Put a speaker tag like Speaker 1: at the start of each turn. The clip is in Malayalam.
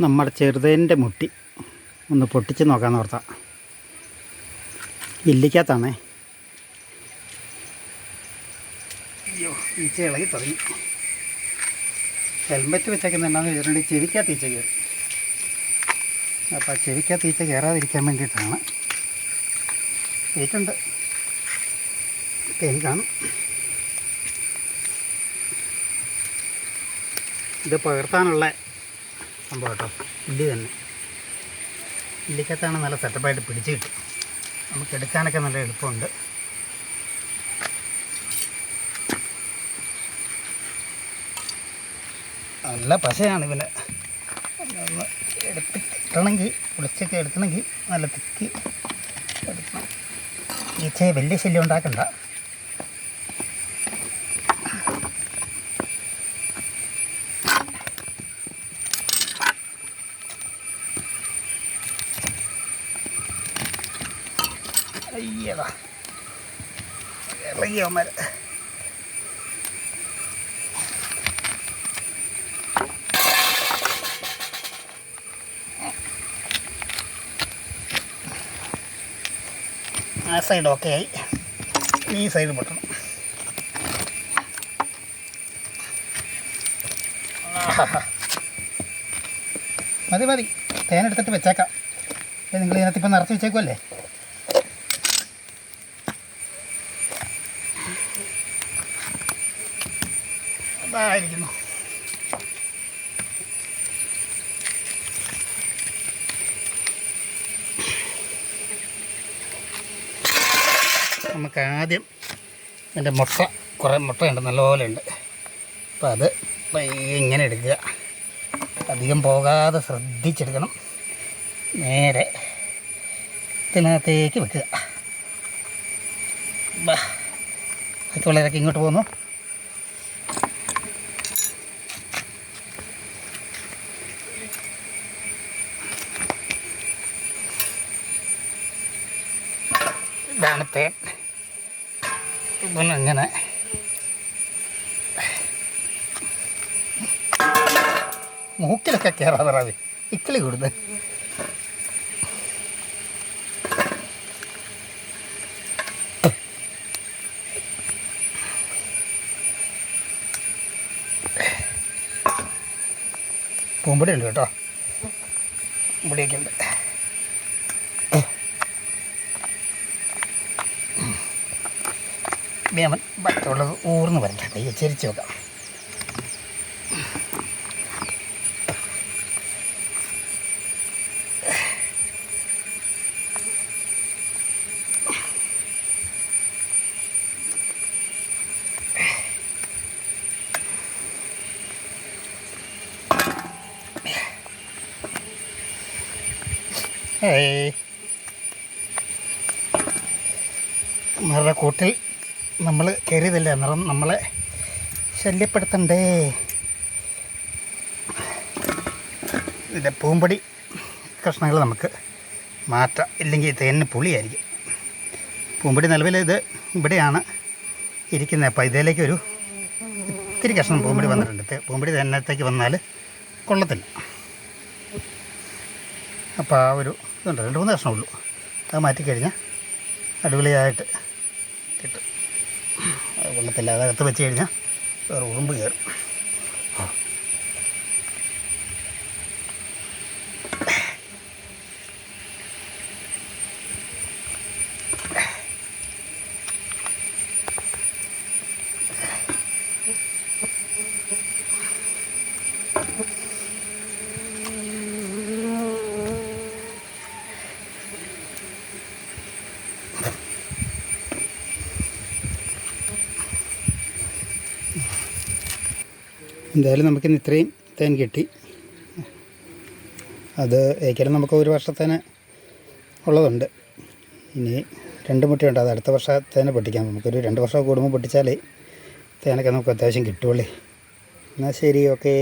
Speaker 1: നമ്മുടെ ചെറുതേന്റെ മുട്ടി. ഒന്ന് പൊട്ടിച്ച് നോക്കാമെന്ന് ഓർത്താ. ഇല്ലിക്കകത്താണേ. അയ്യോ ഈച്ച ഇളകി തുടങ്ങി. ഹെൽമെറ്റ് വെച്ചേക്കുന്ന എന്നാന്ന് വെച്ചിട്ടുണ്ടെങ്കിൽ ചെവിക്കകത്ത് ഈച്ച കയറി. അപ്പോൾ ആ ചെവിക്കകത്ത് ഈച്ച കയറാതിരിക്കാൻ വേണ്ടിയിട്ടാണ്. ഏറ്റുണ്ട് തേൻ കാണും. ഇത് പകർത്താനുള്ള സംഭവം കേട്ടോ. ഇല്ലി തന്നെ. ഇല്ലിക്കത്താണ് നല്ല സെറ്റപ്പായിട്ട് പിടിച്ച് കിട്ടും. നമുക്ക് എടുക്കാനൊക്കെ നല്ല എളുപ്പമുണ്ട്. നല്ല പശയാണ് ഇവന്. എടുത്ത് കിട്ടണമെങ്കിൽ കുളിച്ചൊക്കെ എടുക്കണമെങ്കിൽ നല്ല തിക്കി എടുക്കണം. ഈച്ചയെ വലിയ ശല്യം ഉണ്ടാക്കണ്ട. അയ്യടാ മര ആ സൈഡ് ഓക്കെ ആയി. ഈ സൈഡ് പൊട്ടണം. മതി മതി. തേനെടുത്തിട്ട് വെച്ചേക്കാം. നിങ്ങൾ ഇതിനകത്ത് ഇപ്പം നിറച്ച് വെച്ചേക്കുമല്ലേ അതായിരിക്കുന്നു നമുക്ക് ആദ്യം എന്റെ മുട്ട കുറേ മുട്ടയുണ്ട് നല്ലപോലെ ഉണ്ട്. അപ്പോൾ അത് ഇങ്ങനെ എടുക്കുക. അധികം പോകാതെ ശ്രദ്ധിച്ചെടുക്കണം. നേരെ ഇതിനകത്തേക്ക് വെക്കുക. ബാക്കിയുള്ളവരൊക്കെ ഇങ്ങോട്ട് പോകുന്നു. ഇതാണ് തേൻ അങ്ങനെ മൂക്കിലൊക്കെ കയറാതെ റാവി. ഇക്കിളി കൊടുത്ത്. പൂമ്പടി ഉണ്ട് കേട്ടോ. ഇവിടെയൊക്കെ ഉണ്ട്. വേമൻ ബാക്കിയുള്ളത് ഊർന്ന് വരട്ടെ. കൈ ചെരിച്ച് വെക്കാം. നമ്മളുടെ കൂട്ടിൽ നമ്മൾ കയറിയതല്ലേ അന്നേരം നമ്മളെ ശല്യപ്പെടുത്തണ്ടേ? ഇതിന്റെ പൂമ്പടി കഷ്ണങ്ങൾ നമുക്ക് മാറ്റാം. ഇല്ലെങ്കിൽ തേനിന് പുളിയായിരിക്കും. പൂമ്പടി നിലവിൽ ഇത് ഇവിടെയാണ് ഇരിക്കുന്നത്. അപ്പോൾ ഇതിലേക്ക് ഒരു ഇത്തിരി കഷ്ണം പൂമ്പടി വന്നിട്ടുണ്ട്. പൂമ്പടി തന്നത്തേക്ക് വന്നാൽ കൊള്ളത്തില്ല. അപ്പോൾ ആ ഒരു ഇതുണ്ട്. രണ്ട് മൂന്ന് കഷ്ണമുള്ളൂ അത് മാറ്റിക്കഴിഞ്ഞാൽ അടിപൊളിയായിട്ട് കിട്ടും. അത് അകത്ത് വെച്ച് കഴിഞ്ഞാൽ വേറെ ഉറുമ്പ് കയറും. എന്തായാലും നമുക്കിന്ന് ഇത്രയും തേൻ കിട്ടി. അത് ഏക്കലും നമുക്ക് ഒരു വർഷത്തേന് ഉള്ളതുണ്ട്. ഇനി രണ്ട് മുട്ടയുണ്ട് അത് അടുത്ത വർഷത്തേനെ പൊട്ടിക്കാം. നമുക്കൊരു രണ്ട് വർഷം കൂടുമ്പോൾ പൊട്ടിച്ചാലേ തേനൊക്കെ നമുക്ക് അത്യാവശ്യം കിട്ടുള്ളേ. എന്നാൽ ശരി ഓക്കേ.